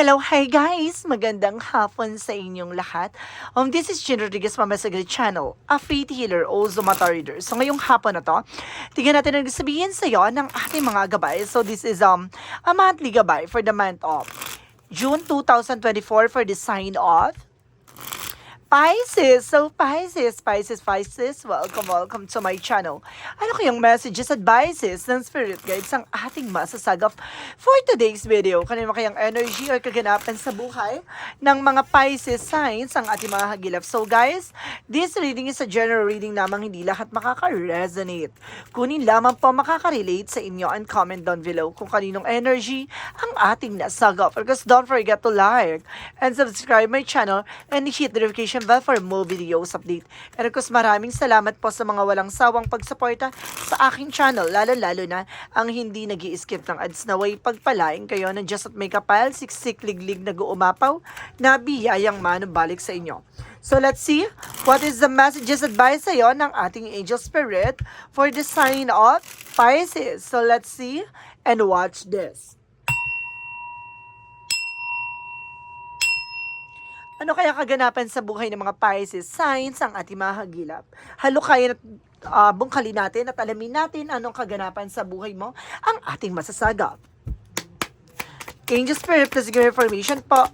Hello, hi guys! Magandang hapon sa inyong lahat. Um, this is Jen Rodriguez Mama Sagri Channel, a faith healer o Zumata reader. So ngayong hapon na to, tingnan natin ang sabihin sa iyo ng ating mga gabay. So this is um a monthly gabay for the month of June 2024 for the sign of Pisces! So, Pisces, Pisces, Pisces, welcome, welcome to my channel. Ano kayang messages, advices ng spirit guides ang ating masasagap for today's video? Kanino kayang energy or kaganapan sa buhay ng mga Pisces signs ang ating mga hagilap? So, guys, this reading is a general reading namang hindi lahat makaka-resonate. Kunin lamang po makaka-relate sa inyo and comment down below kung kaninong energy ang ating nasagap. Because don't forget to like and subscribe my channel and hit the notification bell for more videos update. And of course, maraming salamat po sa mga walang sawang pagsuporta sa aking channel, lalo-lalo na ang hindi nag skip ng ads na way pagpalaing kayo ng Just at Make a Pile, siksik liglig na guumapaw, na biyayang manubalik sa inyo. So let's see what is the messages advice sa iyo ng ating angel spirit for the sign of Pisces. So let's see and watch this. Ano kaya kaganapan sa buhay ng mga Pisces signs ang ating mga hagilap? Halo kaya uh, bungkalin natin at alamin natin anong kaganapan sa buhay mo ang ating masasagap. Angel Spirit, please give me information po.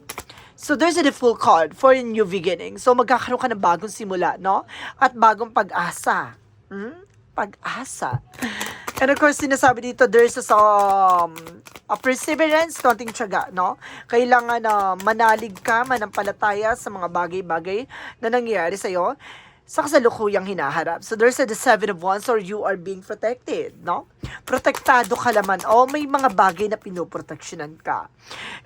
So there's a full card for a new beginning. So magkakaroon ka ng bagong simula, no? At bagong pag-asa. Hmm? Pag-asa. And of course, sinasabi dito, there's a, um, a perseverance, konting tiyaga, no? Kailangan na manalig ka, manampalataya sa mga bagay-bagay na nangyayari sa'yo sa kasalukuyang hinaharap. So there's a the seven of wands or you are being protected, no? Protektado ka naman o may mga bagay na pinoproteksyonan ka.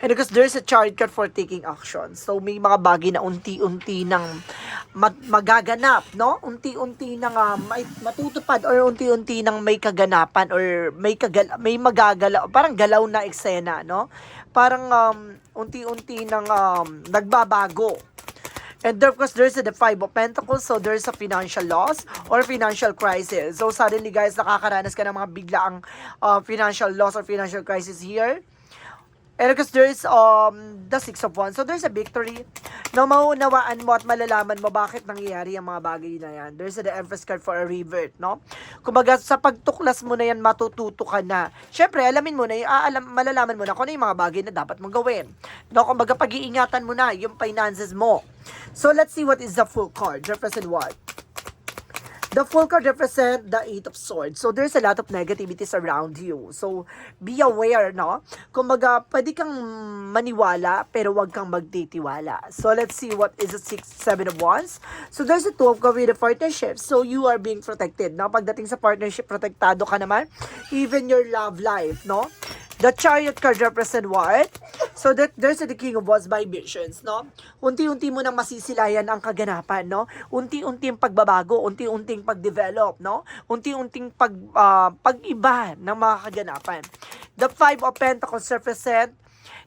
And because there's a chariot card for taking action. So may mga bagay na unti-unti nang mag- magaganap, no? Unti-unti nang uh, matutupad or unti-unti nang may kaganapan or may kagal may magagalaw, parang galaw na eksena, no? Parang um, unti-unti nang um, nagbabago And of course, there's the Five of Pentacles, so there's a financial loss or financial crisis. So suddenly guys, nakakaranas ka ng mga biglaang uh, financial loss or financial crisis here. And because there's um, the Six of Wands. So there's a victory na maunawaan mo at malalaman mo bakit nangyayari ang mga bagay na yan. There's the Empress card for a revert, no? Kumbaga, sa pagtuklas mo na yan, matututo ka na. Siyempre, alamin mo na, aalam, malalaman mo na kung ano yung mga bagay na dapat mong gawin. No? Kumbaga, pag-iingatan mo na yung finances mo. So, let's see what is the full card. Represent what? The full card represent the Eight of Swords. So, there's a lot of negativities around you. So, be aware, no? Kumbaga, pwede kang maniwala, pero wag kang magtitiwala. So, let's see what is the Six, Seven of Wands. So, there's a Two of Cups with a partnership. So, you are being protected, no? Pagdating sa partnership, protektado ka naman. Even your love life, no? The chariot card represent what? So that there's the king of wands by visions, no? Unti-unti mo nang masisilayan ang kaganapan, no? Unti-unting pagbabago, unti-unting pag-develop, no? Unti-unting pag uh, pag-iba ng mga kaganapan. The five of pentacles represent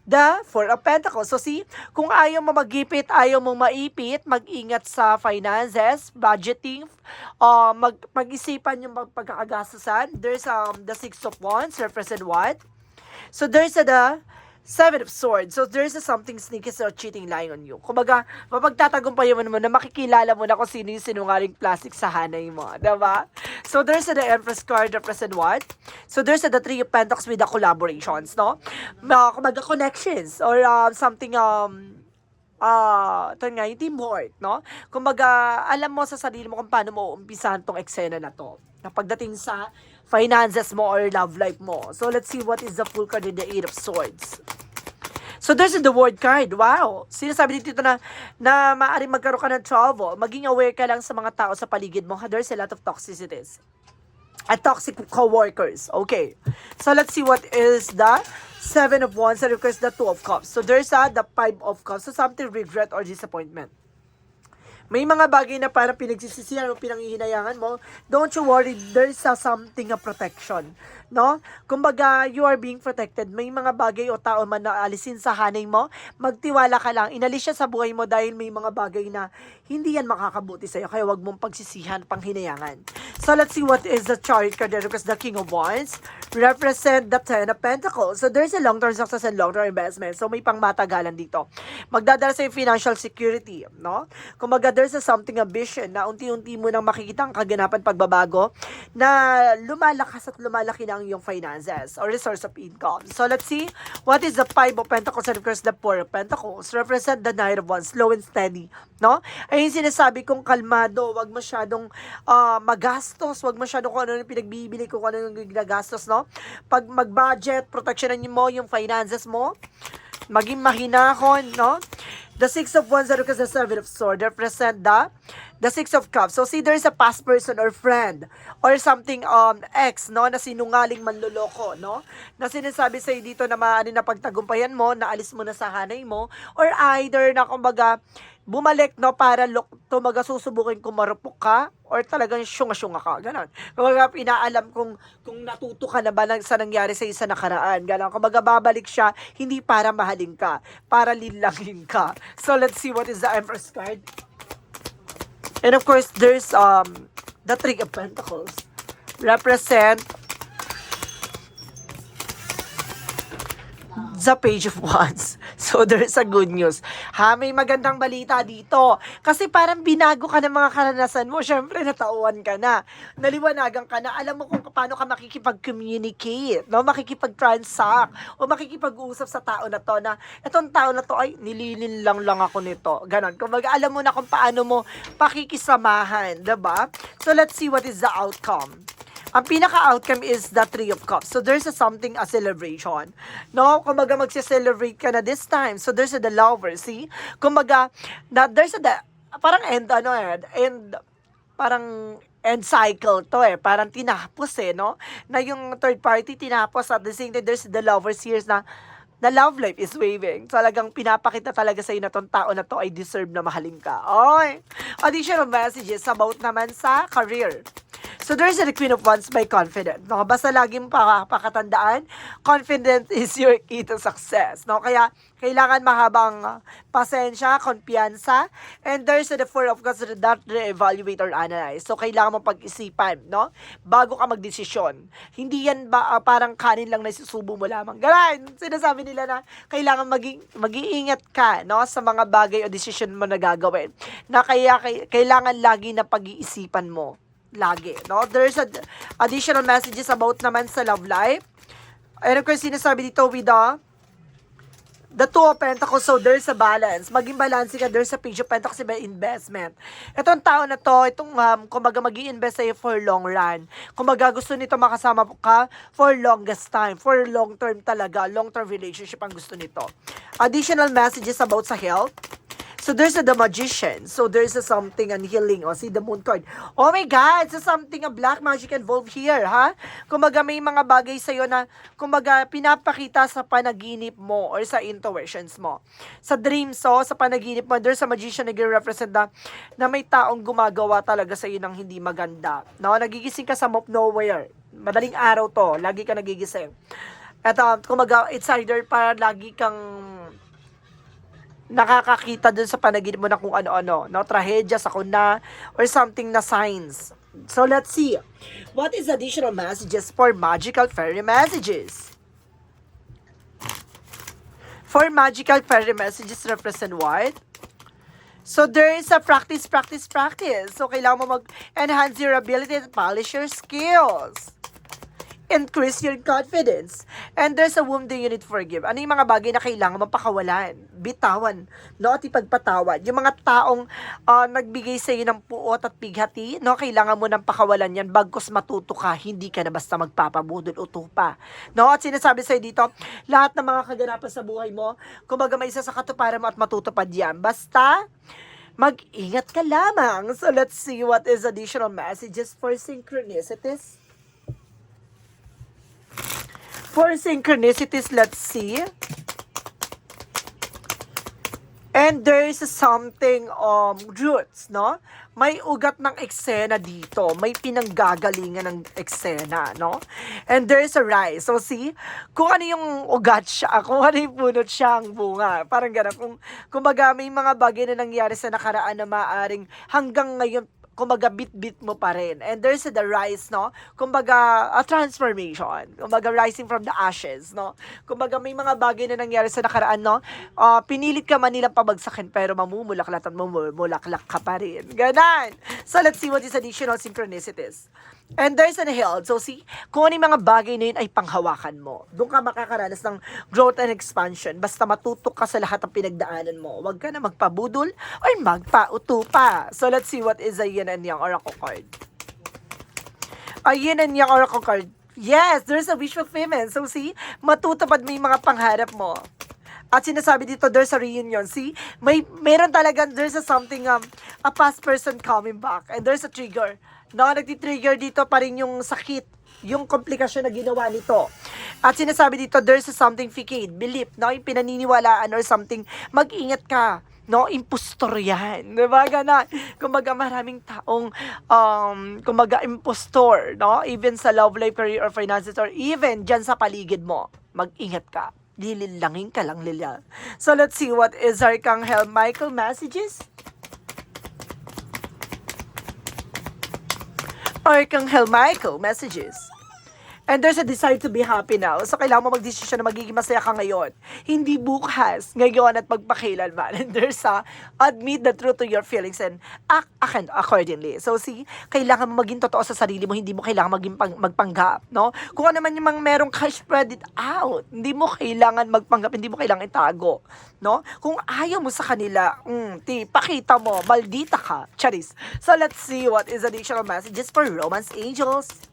the Four of Pentacles. So see, kung ayaw mo magipit, ayaw mo maipit, mag-ingat sa finances, budgeting, uh, mag mag-isipan yung pagkakagastusan. There's um, the Six of Wands, represent what? So there's a the Seven of Swords. So there's a something sneaky or cheating lying on you. Kumbaga, mapagtatagumpayan mo na makikilala mo na kung sino yung sinungaling plastic sa hanay mo. Diba? So there's a the Empress card represent what? So there's a the Three of Pentacles with the collaborations, no? Uh, kumbaga connections or uh, something um ah, uh, ito nga, yung teamwork, no? Kumbaga, alam mo sa sarili mo kung paano mo umpisahan tong eksena na to. Na pagdating sa finances mo or love life mo. So, let's see what is the full card in the Eight of Swords. So, there's the word card. Wow! Sinasabi dito na, na maaaring magkaroon ka ng trouble. Maging aware ka lang sa mga tao sa paligid mo. There's a lot of toxicities. At toxic co-workers. Okay. So, let's see what is the Seven of Wands and of course the Two of Cups. So, there's a, the Five of Cups. So, something regret or disappointment may mga bagay na parang pinagsisisihan o pinanghihinayangan mo, don't you worry, there's a something a protection. No? Kumbaga, you are being protected. May mga bagay o tao man na alisin sa hanay mo, magtiwala ka lang. Inalis siya sa buhay mo dahil may mga bagay na hindi yan makakabuti sa'yo. Kaya wag mong pagsisihan, panghinayangan. So, let's see what is the chart card because the King of Wands represent the Ten of Pentacles. So, there's a long-term success and long-term investment. So, may pangmatagalan dito. Magdadala sa'yo financial security, no? Kumbaga, there's a something ambition na unti-unti mo nang makikita ang kaganapan pagbabago na lumalakas at lumalaki na ang iyong finances or resource of income. So, let's see what is the Five of Pentacles and of course the Four of Pentacles represent the Knight of Wands, slow and steady, no? Ay yung sinasabi kong kalmado, wag masyadong ah, magastos, wag masyadong kung ano yung pinagbibili ko, kung ano yung ginagastos, no? Pag mag-budget, protectionan mo yung finances mo, maging mahinahon, no? The Six of Wands and of course the Seven of Swords represent the the Six of Cups. So see, there's a past person or friend or something um ex, no, na sinungaling manloloko, no? Na sinasabi sa'yo dito na maaari na pagtagumpayan mo, na alis mo na sa hanay mo, or either na kumbaga bumalik no para look tumaga susubukin kung marupok ka or talagang syunga-syunga ka ganon. Kumbaga pinaalam kung kung natuto ka na ba ng, sa nangyari sa isa nakaraan ganon. Kumbaga babalik siya hindi para mahalin ka para linlangin ka. So let's see what is the Empress card. And of course there's um the Three of Pentacles. Represent the page of wands. So, there's a good news. Ha, may magandang balita dito. Kasi parang binago ka ng mga karanasan mo. Siyempre, natauan ka na. Naliwanagan ka na. Alam mo kung paano ka makikipag-communicate, no? makikipag-transact, o makikipag-usap sa tao na to na, itong tao na to, ay, nililin lang lang ako nito. Ganon. Kumbaga, alam mo na kung paano mo pakikisamahan, 'di ba? So, let's see what is the outcome ang pinaka-outcome is the Three of Cups. So, there's a something, a celebration. No? Kumbaga, magse-celebrate ka na this time. So, there's a the lover, see? Kumbaga, na, there's a the, parang end, ano eh, end, parang end cycle to eh. Parang tinapos eh, no? Na yung third party tinapos at the same time, there's the lovers here na na love life is waving. Talagang pinapakita talaga sa'yo na tong tao na to ay deserve na mahalin ka. Oy! Additional messages about naman sa career. So there's the Queen of Wands by confident. No? Basta laging pa- pakatandaan, confident is your key to success. No? Kaya kailangan mahabang uh, pasensya, kumpiyansa, and there's the Four of Cups that re-evaluate or analyze. So kailangan mo pag-isipan, no? Bago ka magdesisyon. Hindi yan ba uh, parang kanin lang na susubo mo lamang. Ganon! Sinasabi nila na kailangan maging mag-iingat ka, no? Sa mga bagay o desisyon mo na gagawin. Na kaya kay- kailangan lagi na pag-iisipan mo lagi, no? There's a, additional messages about naman sa love life. And of course, sinasabi dito with the the two of pentacles, so there's a balance. Maging balance ka, there's a page of pentacles by investment. Itong tao na to, itong, um, kumbaga, mag invest sa'yo for long run. Kumbaga, gusto nito makasama ka for longest time, for long term talaga, long term relationship ang gusto nito. Additional messages about sa health. So there's a the magician. So there's a something and healing. O see the moon card. Oh my God! So something a black magic involved here, ha? Kumbaga may mga bagay sa'yo na, kumbaga pinapakita sa panaginip mo or sa intuitions mo. Sa dreams, so, sa panaginip mo, there's a magician na represent na, na may taong gumagawa talaga sa'yo ng hindi maganda. No? Nagigising ka sa of nowhere. Madaling araw to. Lagi ka nagigising. At uh, kumbaga, it's either para lagi kang nakakakita dun sa panaginip mo na kung ano-ano, no? Trahedya, sakuna, or something na signs. So, let's see. What is additional messages for magical fairy messages? For magical fairy messages represent what? So, there is a practice, practice, practice. So, kailangan mo mag-enhance your ability to polish your skills increase your confidence. And there's a wounding you need to forgive. Ano yung mga bagay na kailangan mapakawalan, bitawan, no? At ipagpatawad. Yung mga taong uh, nagbigay sa iyo ng puot at bighati, no? Kailangan mo nang pakawalan yan bagkos matuto ka, hindi ka na basta magpapabudol o tupa. No? At sinasabi sa'yo dito, lahat ng mga kaganapan sa buhay mo, kumbaga may isa sa katuparan mo at matutupad yan. Basta, mag-ingat ka lamang. So let's see what is additional messages for synchronicities. For synchronicities, let's see. And there is something um roots, no? May ugat ng eksena dito. May pinanggagalingan ng eksena, no? And there is a rise. So see, kung ano yung ugat siya, kung ano yung punot siya ang bunga. Parang gano'n. Kung, kumbaga may mga bagay na nangyari sa nakaraan na maaring hanggang ngayon kumbaga bit-bit mo pa rin. And there's the rise, no? Kumbaga, a transformation. Kumbaga, rising from the ashes, no? Kumbaga, may mga bagay na nangyari sa nakaraan, no? Ah, pinilit ka man nilang pabagsakin, pero mamumulaklak at mamumulaklak ka pa rin. Ganon! So, let's see what is additional synchronicities. And there's an held. So, see, kung ano mga bagay na yun ay panghawakan mo. Doon ka makakaranas ng growth and expansion. Basta matutok ka sa lahat ng pinagdaanan mo. Huwag ka na magpabudol or magpauto pa. So, let's see what is a yin and yang oracle card. A yin and yang oracle card. Yes, there's a wish fulfillment. So, see, matutupad mo yung mga pangarap mo. At sinasabi dito, there's a reunion. See, may meron talaga, there's a something, um, a past person coming back. And there's a trigger. No, nagti-trigger dito pa rin yung sakit, yung komplikasyon na ginawa nito. At sinasabi dito, there's a something facade, belief, no, yung pinaniniwalaan or something, mag-ingat ka. No, impostor yan. Diba? Ganon. Kumbaga, maraming taong, um, kumbaga, impostor, no? Even sa love life, career, or finances, or even dyan sa paligid mo. Mag-ingat ka. Lililangin ka lang nila. So, let's see what is Archangel Michael messages. Archangel Michael messages. And there's a desire to be happy now. So, kailangan mo magdesisyon na magiging masaya ka ngayon. Hindi bukas, ngayon at magpakailanman. And there's a admit the truth to your feelings and act accordingly. So, see, kailangan mo maging totoo sa sarili mo. Hindi mo kailangan maging pang, magpanggap, no? Kung ano man yung mga merong cash, spread it out. Hindi mo kailangan magpanggap, hindi mo kailangan itago, no? Kung ayaw mo sa kanila, mm, ti, pakita mo, maldita ka. Charis. So, let's see what is additional messages for romance angels.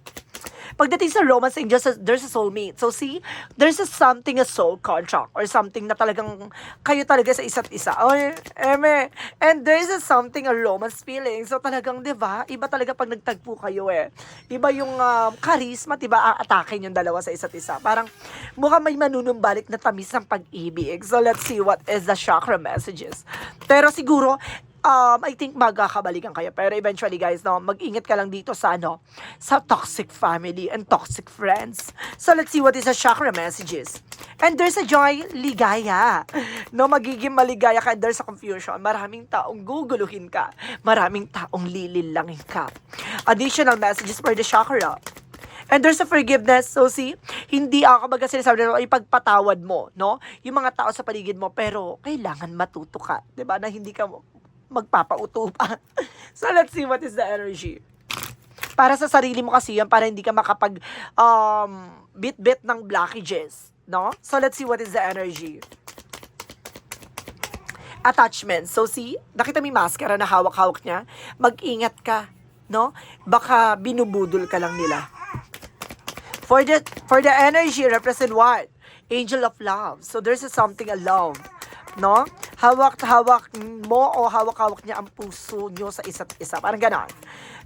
Pagdating sa romance angels, there's a soulmate. So see, there's a something, a soul contract or something na talagang kayo talaga sa isa't isa. Or, eme, and there's a something, a romance feeling. So talagang, di ba, iba talaga pag nagtagpo kayo eh. Iba yung um, charisma, di ba, aatakin yung dalawa sa isa't isa. Parang mukhang may manunumbalik na tamis ng pag-ibig. So let's see what is the chakra messages. Pero siguro, um, I think magkakabalikan kayo. Pero eventually, guys, no, mag-ingat ka lang dito sa, ano, sa toxic family and toxic friends. So, let's see what is the chakra messages. And there's a joy, ligaya. No, magiging maligaya ka and there's a confusion. Maraming taong guguluhin ka. Maraming taong lililangin ka. Additional messages for the chakra. And there's a forgiveness. So see, hindi ako kumbaga sinasabi na ipagpatawad mo, no? Yung mga tao sa paligid mo, pero kailangan matuto ka. 'di ba Na hindi ka magpapauto pa. so let's see what is the energy. Para sa sarili mo kasi yan, para hindi ka makapag um, bit-bit ng blockages. No? So let's see what is the energy. Attachment. So see, nakita mo yung maskara na hawak-hawak niya? Mag-ingat ka. No? Baka binubudol ka lang nila. For the for the energy represent what? Angel of love. So there's a something a love, no? Hawak-hawak mo o hawak-hawak niya ang puso niyo sa isa't isa. Parang ganon.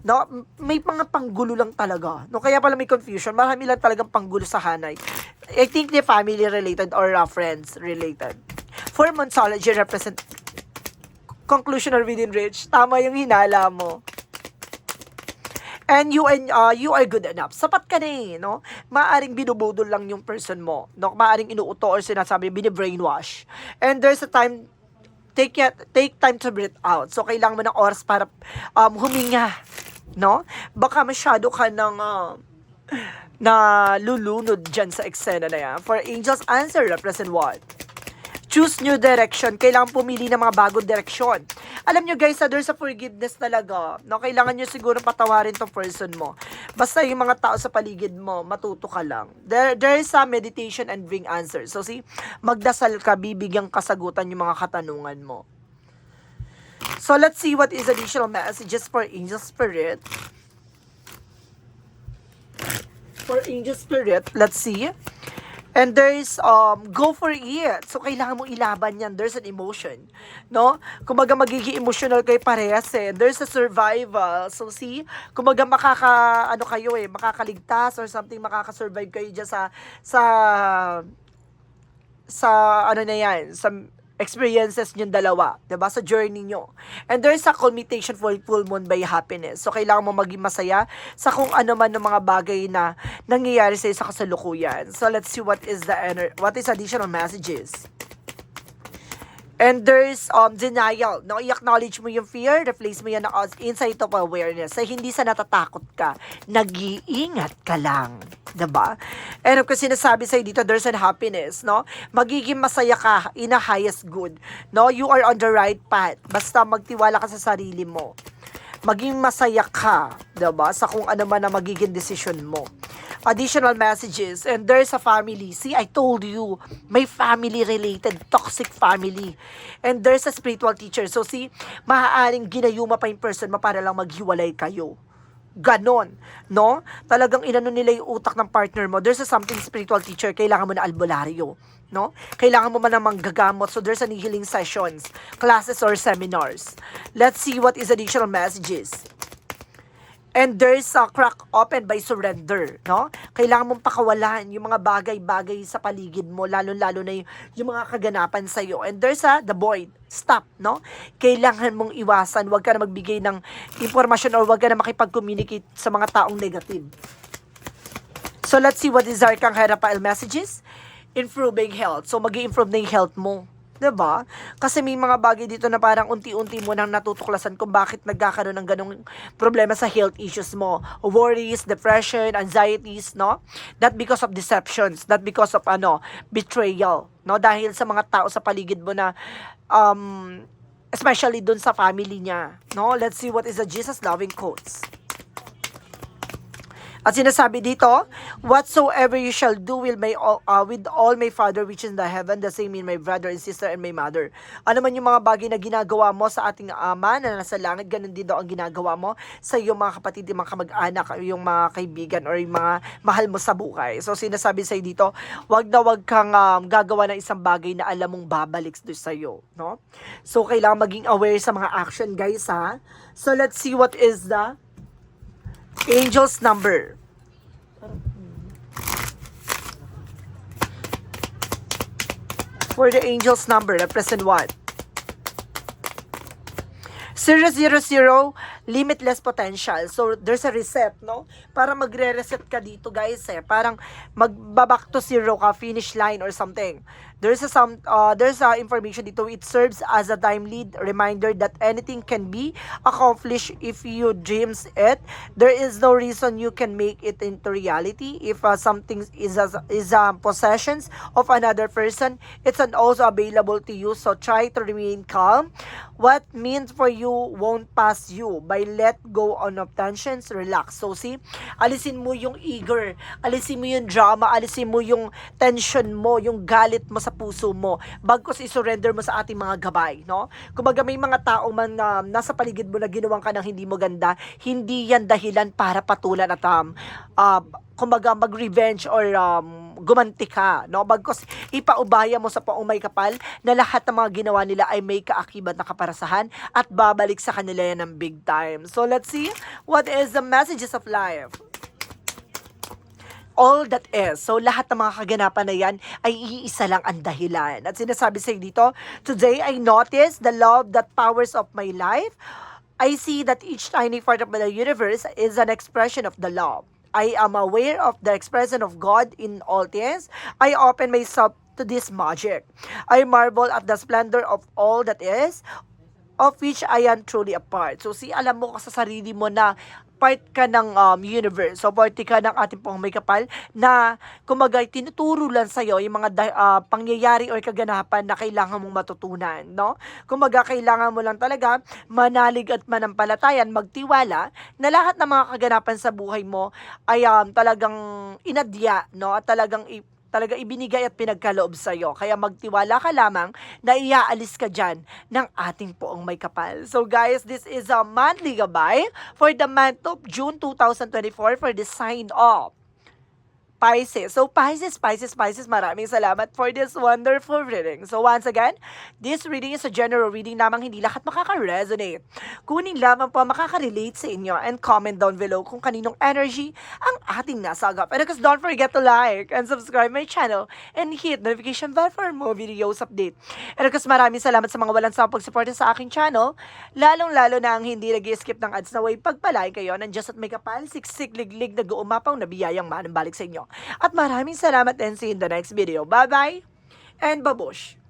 No? May mga panggulo lang talaga. No? Kaya pala may confusion. Marami lang talagang panggulo sa hanay. I think the family related or uh, friends related. For Monsology represent conclusion or within reach. Tama yung hinala mo and you and uh, you are good enough. Sapat ka na eh, no? Maaring binubudol lang yung person mo, no? Maaring inuuto or sinasabi bini-brainwash. And there's a time take take time to breathe out. So kailangan mo ng oras para um, huminga, no? Baka masyado ka ng uh, na lulunod dyan sa eksena na yan. For angels, answer represent what? Choose new direction. Kailangan pumili ng mga bagong direksyon. Alam nyo guys, ah, there's a forgiveness talaga. No, kailangan nyo siguro patawarin tong person mo. Basta yung mga tao sa paligid mo, matuto ka lang. There, there is a meditation and bring answers. So see, magdasal ka, bibigyan kasagutan yung mga katanungan mo. So let's see what is additional messages for angel spirit. For angel spirit, let's see. And there's, um, go for it. So, kailangan mo ilaban yan. There's an emotion. No? Kumaga magiging emotional kay parehas eh. There's a survival. So, see? Kumaga makaka, ano kayo eh, makakaligtas or something, makakasurvive kayo dyan sa, sa, sa, ano na yan, sa, experiences nyo dalawa, ba Sa journey nyo. And there's a culmination for full moon by happiness. So, kailangan mo maging masaya sa kung ano man ng mga bagay na nangyayari sa sa kasalukuyan. So, let's see what is the ener- what is additional messages. And there's um, denial. No? I-acknowledge mo yung fear, replace mo yan ng insight of awareness. Sa hindi sa natatakot ka, nag-iingat ka lang. 'Di ba? And of course, sinasabi sa'yo dito, there's an happiness, no? Magiging masaya ka in a highest good. No? You are on the right path. Basta magtiwala ka sa sarili mo. Maging masaya ka, 'di ba? Sa kung ano man ang magiging decision mo additional messages and there's a family see I told you may family related toxic family and there's a spiritual teacher so see maaaring ginayuma pa yung person mo para lang maghiwalay kayo ganon, no? Talagang inano nila yung utak ng partner mo. There's a something spiritual teacher, kailangan mo na albularyo, no? Kailangan mo man ng manggagamot. So there's an healing sessions, classes or seminars. Let's see what is additional messages. And there's a crack open by surrender, no? Kailangan mong pakawalan yung mga bagay-bagay sa paligid mo, lalo-lalo na yung, yung mga kaganapan sa iyo. And there's a the void. Stop, no? Kailangan mong iwasan, huwag ka na magbigay ng impormasyon or huwag ka na makipag-communicate sa mga taong negative. So let's see what is our Kangherapael messages. Improving health. So mag improve na yung health mo. Ba? Kasi may mga bagay dito na parang unti-unti mo nang natutuklasan kung bakit nagkakaroon ng ganong problema sa health issues mo. Worries, depression, anxieties, no? Not because of deceptions, not because of ano, betrayal, no? Dahil sa mga tao sa paligid mo na um especially dun sa family niya, no? Let's see what is the Jesus loving quotes. At sinasabi dito, whatsoever you shall do will may all, uh, with all my Father which is in the heaven, the same in my brother and sister and my mother. Ano man yung mga bagay na ginagawa mo sa ating ama na nasa langit, ganun din daw ang ginagawa mo sa iyong mga kapatid, yung mga kamag-anak, yung mga kaibigan or yung mga mahal mo sa buhay. So sinasabi sa'yo dito, wag na wag kang um, gagawa ng isang bagay na alam mong babalik doon sa'yo. No? So kailangan maging aware sa mga action guys ha. So let's see what is the Angel's number. For the angel's number, represent what? 000, limitless potential. So, there's a reset, no? Para magre-reset ka dito, guys, eh. Parang magbaback to zero ka, finish line or something. There's a some uh, there's a information dito. It serves as a timely reminder that anything can be accomplished if you dreams it. There is no reason you can make it into reality. If uh, something is a, is a possessions of another person, it's an also available to you. So try to remain calm. What means for you won't pass you by let go on of tensions, relax. So see, alisin mo yung eager, alisin mo yung drama, alisin mo yung tension mo, yung galit mo sa puso mo bagkus i-surrender mo sa ating mga gabay, no? Kumbaga may mga tao man na nasa paligid mo na ginawang ka ng hindi mo ganda, hindi yan dahilan para patulan at um, uh, kumbaga mag-revenge or um, gumanti ka, no? Bagkus ipaubaya mo sa paong may kapal na lahat ng mga ginawa nila ay may kaakibat na kaparasahan at babalik sa kanila yan ng big time. So let's see what is the messages of life all that is. So, lahat ng mga kaganapan na yan ay iisa lang ang dahilan. At sinasabi sa'yo dito, Today, I notice the love that powers of my life. I see that each tiny part of the universe is an expression of the love. I am aware of the expression of God in all things. I open myself to this magic. I marvel at the splendor of all that is, of which I am truly a part. So, si alam mo sa sarili mo na part ka ng um, universe. So, part ka ng ating pong may kapal na, kumaga, tinuturo lang sa'yo yung mga uh, pangyayari or kaganapan na kailangan mong matutunan, no? Kumaga, kailangan mo lang talaga manalig at manampalatayan, magtiwala na lahat ng mga kaganapan sa buhay mo ay um, talagang inadya, no? At talagang talaga ibinigay at pinagkaloob sa iyo. Kaya magtiwala ka lamang na iaalis ka dyan ng ating poong may kapal. So guys, this is a monthly gabay for the month of June 2024 for the sign of Pisces. So, Pisces, Pisces, Pisces, maraming salamat for this wonderful reading. So, once again, this reading is a general reading lamang hindi lahat makaka-resonate. Kunin lamang po makaka-relate sa inyo and comment down below kung kaninong energy ang ating nasagap. And of course, don't forget to like and subscribe my channel and hit notification bell for more videos update. And of course, maraming salamat sa mga walang sa pagsuporta sa aking channel, lalong-lalo na ang hindi nag skip ng ads na way pagpalay kayo ng just at may kapal, siksik, liglig, nag-uumapaw na biyayang manang balik sa inyo. At maraming salamat and see you in the next video. Bye-bye and babush!